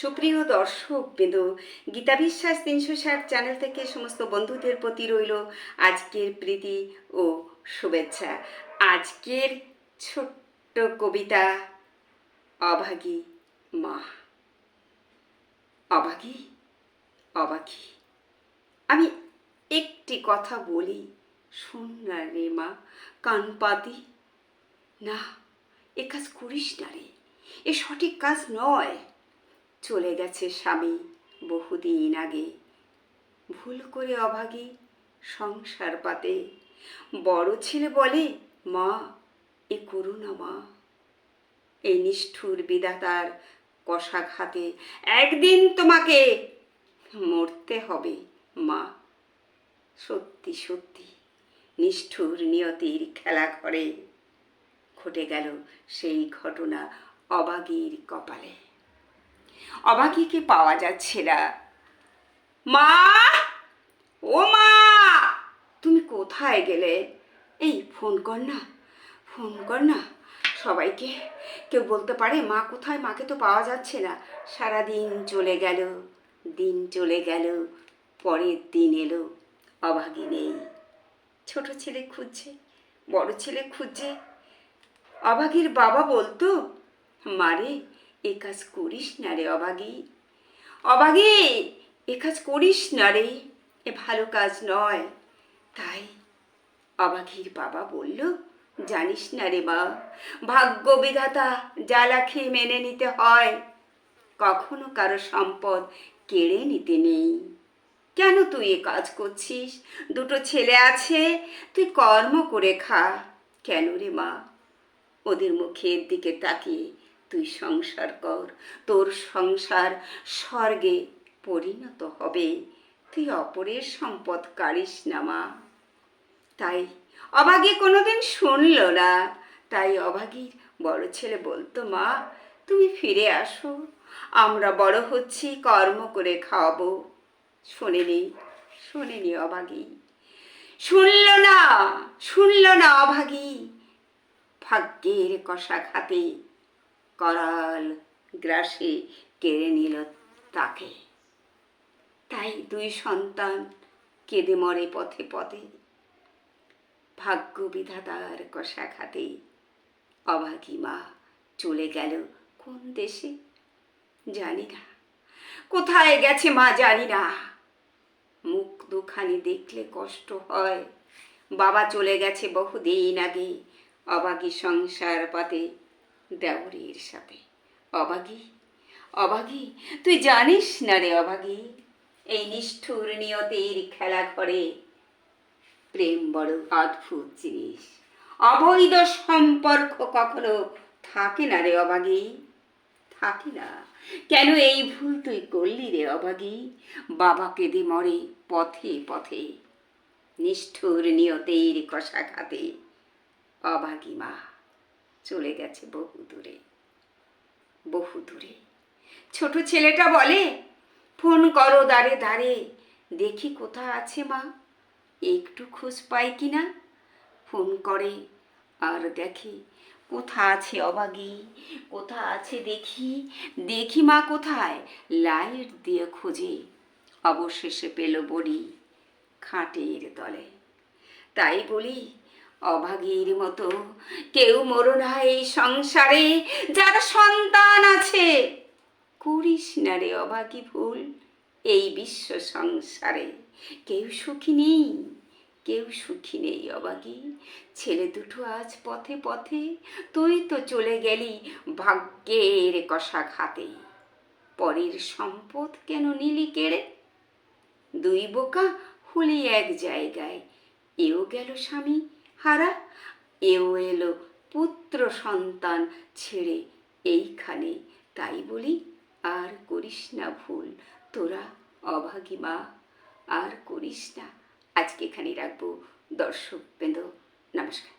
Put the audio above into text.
সুপ্রিয় দর্শক বিন্দু, গীতা বিশ্বাস তিনশো ষাট চ্যানেল থেকে সমস্ত বন্ধুদের প্রতি রইল আজকের প্রীতি ও শুভেচ্ছা। আজকের ছোট্ট কবিতা, অভাগী মা। অভাগী অবাকি আমি একটি কথা বলি, শোন না রে মা, কান পাতি। না, এ কাজ করিস না রে, এ সঠিক কাজ নয়। চলে গেছে স্বামী বহুদিন আগে। ভুল করে অভাগী সংসার পাতে। বড় ছেলে বলে, মা, এ করো না মা। এই নিষ্ঠুর বিধাতার কষাঘাতে একদিন তোমাকে মরতে হবে, মা। সত্যি সত্যি, নিষ্ঠুর নিয়তির খেলা ঘরে ঘটে গেল সেই ঘটনা অবাগীর কপালে। অবাগীকে পাওয়া যাচ্ছে না? মা! ও মা! তুমি কোথায় গেলে? এই ফোন কর না, ফোন কর না। সবাইকে, কেউ বলতে পারে, মা কোথায়? মাকে তো পাওয়া যাচ্ছে না। সারা দিন চলে গেল, দিন চলে গেল, পরের দিন এলো অভাগী নেই। ছোট ছেলে খুঁজছে, বড় ছেলে খুঁজছে। অভাগীর বাবা বলতো মারে এ কাজ করিস না রে অভাগী অভাগী এ কাজ করিস না রে, এ ভালো কাজ নয়। তাই অবাঘির বাবা বলল, জানিস না রে মা, ভাগ্য বিধাতা জ্বালা খেয়ে মেনে নিতে হয়। কখনো কারও সম্পদ কেড়ে নিতে নেই। কেন তুই এ কাজ করছিস? দুটো ছেলে আছে, তুই কর্ম করে খা। কেন রে মা? ওদের মুখের দিকে তাকিয়ে তুই সংসার কর, তোর সংসার স্বর্গে পরিণত হবে। তুই অপরের সম্পদ কাড়িস না, মা। তাই অভাগী কোনোদিন শুনল না। তাই অভাগীর বড় ছেলে বলতো, মা, তুমি ফিরে আসো। আমরা বড় হচ্ছি, কর্ম করে খাওয়াবো। শোনেনি শোনেনি অভাগী। শুনল না শুনল না অভাগী। ভাগ্যের কষা খাতে করাল গ্রাসে কেড়ে নিল তাকে। তাই দুই সন্তান কেঁদে মরে পথে পথে। ভাগ্য বিধাতার কষা খাতে অভাগী মা চলে গেল কোন দেশে? জানি না। কোথায় গেছে মা জানি না। মুখ দুখানি দেখলে কষ্ট হয়। বাবা চলে গেছে বহুদিন আগে। অবাগী সংসার পাতে দেওরের সাথে অবাগী অবাগী, তুই জানিস না রে অবাগী? এই নিষ্ঠুর নিয়তির খেলা ঘরে প্রেম বড় অদ্ভুত জিনিস। অবৈধ সম্পর্ক কখনো থাকে না রে অবাগী? থাকে না। কেন এই ভুল তুই করলি রে অবাগী? বাবা দি মরে পথে পথে, নিষ্ঠুর নিয়তের কষা খাতে অবাগী মা। চলে গেছে বহু দূরে বহু দূরে। ছোট ছেলেটা বলে, ফোন করো দাঁড়ে দাঁড়ে দেখি কোথা আছে মা, একটু খোঁজ পাই কি না? ফোন করে, আর দেখে কোথা আছে অবাগী কোথা আছে দেখি দেখি মা কোথায়, লাইট দিয়ে খোঁজে। অবশেষে পেল বড়ি খাটের তলে। তাই বলি অভাগীর মতো কেউ মরো না এই সংসারে, যার সন্তান আছে। করিস না রে অভাগী ভুল এই বিশ্ব সংসারে। কেউ সুখী নেই, কেউ সুখী নেই অবাগী ছেলে দুটো আজ পথে পথে, তুই তো চলে গেলি ভাগ্যের কষা খাতে পরের সম্পদ কেন নিলি কেড়ে? দুই বোকা হলি এক জায়গায়, এও গেল স্বামী হারা? এও এলো, পুত্র সন্তান ছেড়ে এইখানে। তাই বলি, আর করিস না ভুল, তোরা অভাগী মা, আর করিস না। আজকে এখানেই রাখব। দর্শক বৃন্দ নমস্কার।